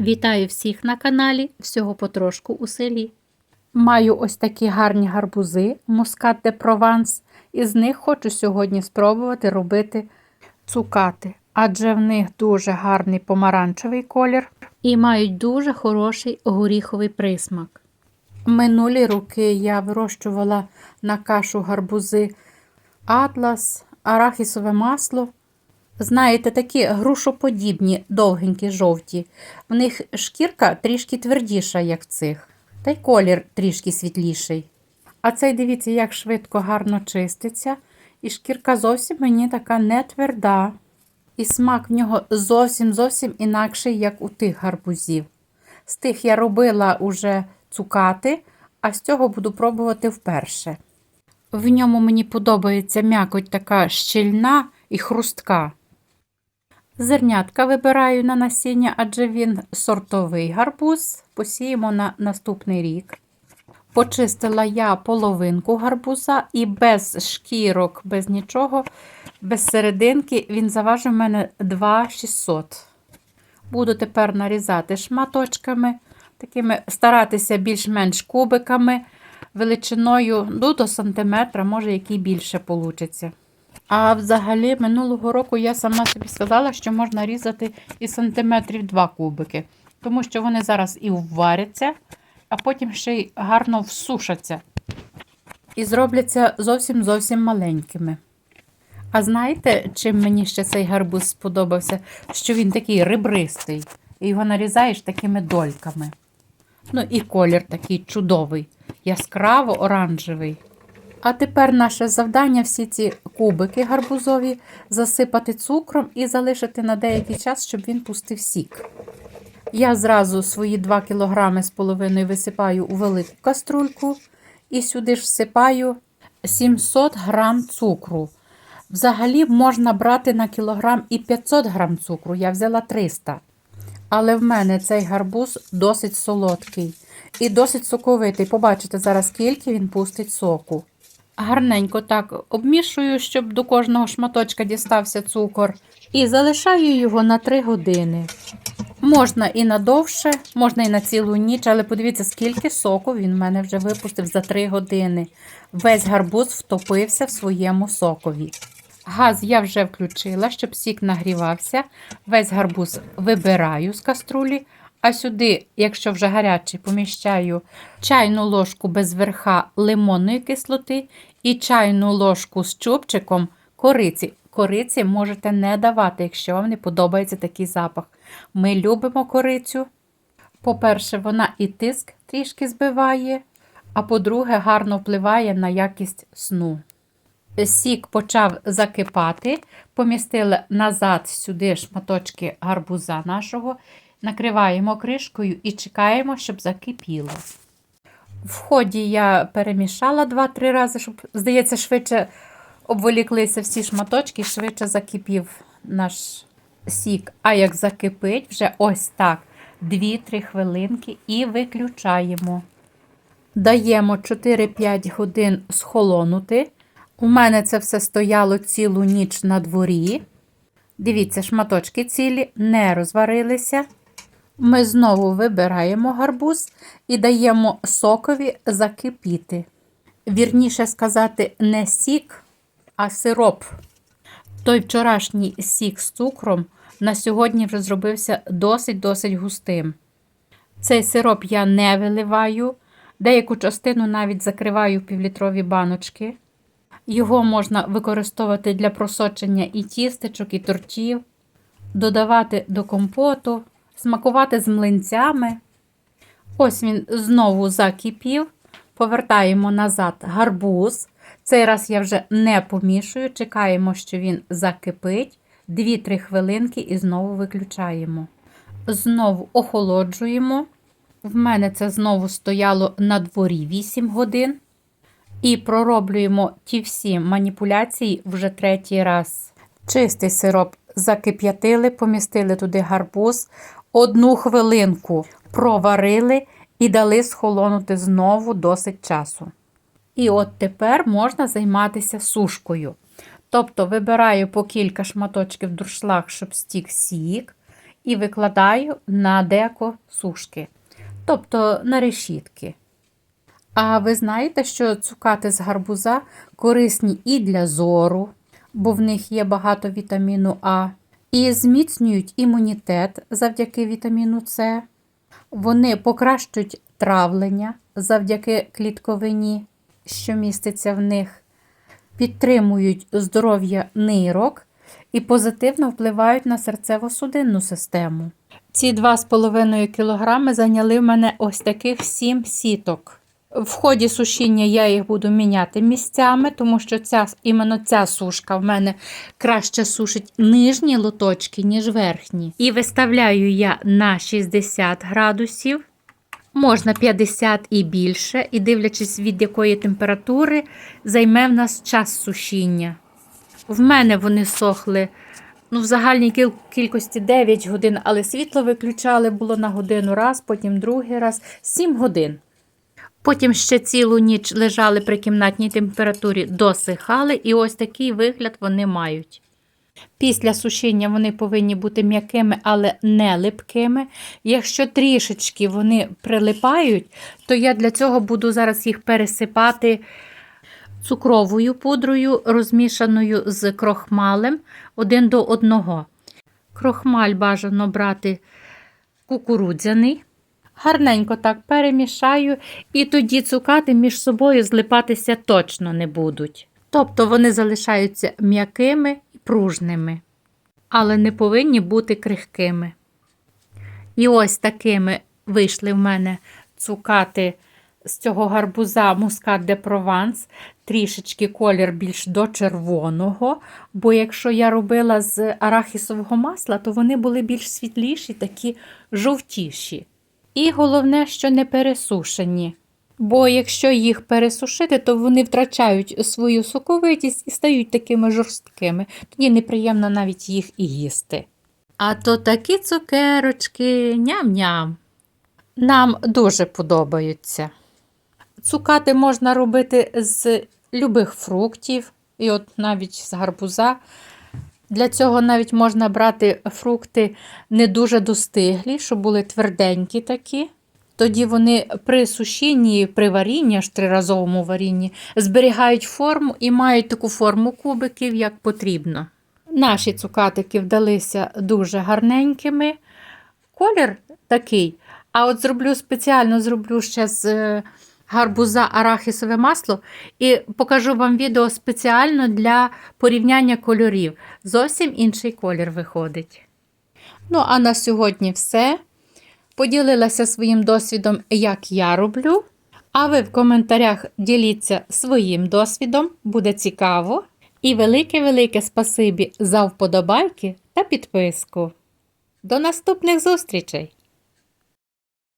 Вітаю всіх на каналі Всього потрошку у селі. Маю ось такі гарні гарбузи Мускат де Прованс, і з них хочу сьогодні спробувати робити цукати, адже в них дуже гарний помаранчевий колір і мають дуже хороший горіховий присмак. Минулі роки я вирощувала на кашу гарбузи атлас, арахісове масло. Знаєте, такі грушоподібні, довгенькі, жовті. В них шкірка трішки твердіша, як в цих, та й колір трішки світліший. А цей дивіться, як швидко гарно чиститься, і шкірка зовсім мені така не тверда. І смак в нього зовсім зовсім інакший, як у тих гарбузів. З тих я робила уже цукати, а з цього буду пробувати вперше. В ньому мені подобається м'якоть така щільна і хрустка. Зернятка вибираю на насіння, адже він сортовий гарбуз. Посіємо на наступний рік. Почистила я половинку гарбуза і без шкірок, без нічого, без серединки, він заважив в мене 2,600. Буду тепер нарізати шматочками, такими старатися більш-менш кубиками, величиною ну, до сантиметра, може, який більше вийде. А взагалі, минулого року я сама собі сказала, що можна різати і сантиметрів 2 кубики, тому що вони зараз і вваряться, а потім ще й гарно всушаться. І зробляться зовсім зовсім маленькими. А знаєте, чим мені ще цей гарбуз сподобався? Що він такий ребристий, і його нарізаєш такими дольками. Ну і колір такий чудовий, яскраво оранжевий. А тепер наше завдання всі ці кубики гарбузові засипати цукром і залишити на деякий час, щоб він пустив сік. Я зразу свої 2 кг з половиною висипаю у велику каструльку і сюди ж всипаю 700 г цукру. Взагалі можна брати на кілограм і 500 г цукру, я взяла 300 Але в мене цей гарбуз досить солодкий і досить соковитий. Побачите зараз, скільки він пустить соку. Гарненько так обмішую, щоб до кожного шматочка дістався цукор. І залишаю його на 3 години. Можна і на довше, можна і на цілу ніч, але подивіться, скільки соку він в мене вже випустив за 3 години. Весь гарбуз втопився в своєму сокові. Газ я вже включила, щоб сік нагрівався. Весь гарбуз вибираю з каструлі, а сюди, якщо вже гарячий, поміщаю чайну ложку без верха лимонної кислоти і чайну ложку з чубчиком кориці. Кориці можете не давати, якщо вам не подобається такий запах. Ми любимо корицю. По-перше, вона і тиск трішки збиває, а по-друге, гарно впливає на якість сну. Сік почав закипати, помістили назад сюди шматочки гарбуза нашого, накриваємо кришкою і чекаємо, щоб закипіло. В ході я перемішала 2-3 рази, щоб, здається, швидше обволіклися всі шматочки, швидше закипів наш сік. А як закипить, вже ось так 2-3 хвилинки і виключаємо. Даємо 4-5 годин схолонути. У мене це все стояло цілу ніч на дворі. Дивіться, шматочки цілі не розварилися. Ми знову вибираємо гарбуз і даємо сокові закипіти. Вірніше сказати, не сік, а сироп. Той вчорашній сік з цукром на сьогодні вже зробився досить-досить густим. Цей сироп я не виливаю, деяку частину навіть закриваю в півлітрові баночки. Його можна використовувати для просочення і тістечок, і тортів, додавати до компоту, смакувати з млинцями. Ось він знову закипів. Повертаємо назад гарбуз. Цей раз я вже не помішую, чекаємо, що він закипить. 2-3 хвилинки і знову виключаємо. Знову охолоджуємо. В мене це знову стояло на дворі 8 годин. І пророблюємо ті всі маніпуляції вже третій раз. Чистий сироп закип'ятили, помістили туди гарбуз, одну хвилинку проварили і дали схолонути знову досить часу. І от тепер можна займатися сушкою. Тобто вибираю по кілька шматочків дуршлаг, щоб стік сік, і викладаю на деко сушки, тобто на решітки. А ви знаєте, що цукати з гарбуза корисні і для зору, бо в них є багато вітаміну А, і зміцнюють імунітет завдяки вітаміну С. Вони покращують травлення завдяки клітковині, що міститься в них, підтримують здоров'я нирок і позитивно впливають на серцево-судинну систему. Ці 2,5 кг зайняли в мене ось таких 7 сіток. В ході сушіння я їх буду міняти місцями, тому що ця, іменно ця сушка в мене краще сушить нижні лоточки, ніж верхні. І виставляю я на 60 градусів, можна 50 і більше, і дивлячись, від якої температури займе в нас час сушіння. В мене вони сохли ну, в загальній кіл- кількості 9 годин, але світло виключали було на годину раз, потім другий раз 7 годин. Потім ще цілу ніч лежали при кімнатній температурі, досихали, і ось такий вигляд вони мають. Після сушіння вони повинні бути м'якими, але не липкими. Якщо трішечки вони прилипають, то я для цього буду зараз їх пересипати цукровою пудрою, розмішаною з крохмалем один до одного. Крохмаль бажано брати кукурудзяний. Гарненько так перемішаю, і тоді цукати між собою злипатися точно не будуть. Тобто вони залишаються м'якими і пружними, але не повинні бути крихкими. І ось такими вийшли в мене цукати з цього гарбуза мускат де Прованс, трішечки колір більш до червоного. Бо якщо я робила з арахісового масла, то вони були більш світліші, такі жовтіші. І головне, що не пересушені. Бо якщо їх пересушити, то вони втрачають свою соковитість і стають такими жорсткими. Тоді неприємно навіть їх і їсти. А то такі цукерочки, ням-ням. Нам дуже подобаються. Цукати можна робити з любих фруктів, і от навіть з гарбуза. Для цього навіть можна брати фрукти не дуже достиглі, щоб були тверденькі такі. Тоді вони при сушінні, при варінні, аж триразовому варінні, зберігають форму і мають таку форму кубиків, як потрібно. Наші цукатики вдалися дуже гарненькими. Колір такий. А от зроблю спеціально зроблю ще з е, гарбуза арахісове масло і покажу вам відео спеціально для порівняння кольорів. Зовсім інший колір виходить. Ну, а на сьогодні все. Поділилася своїм досвідом, як я роблю. А ви в коментарях діліться своїм досвідом, буде цікаво. І велике-велике спасибі за вподобайки та підписку. До наступних зустрічей!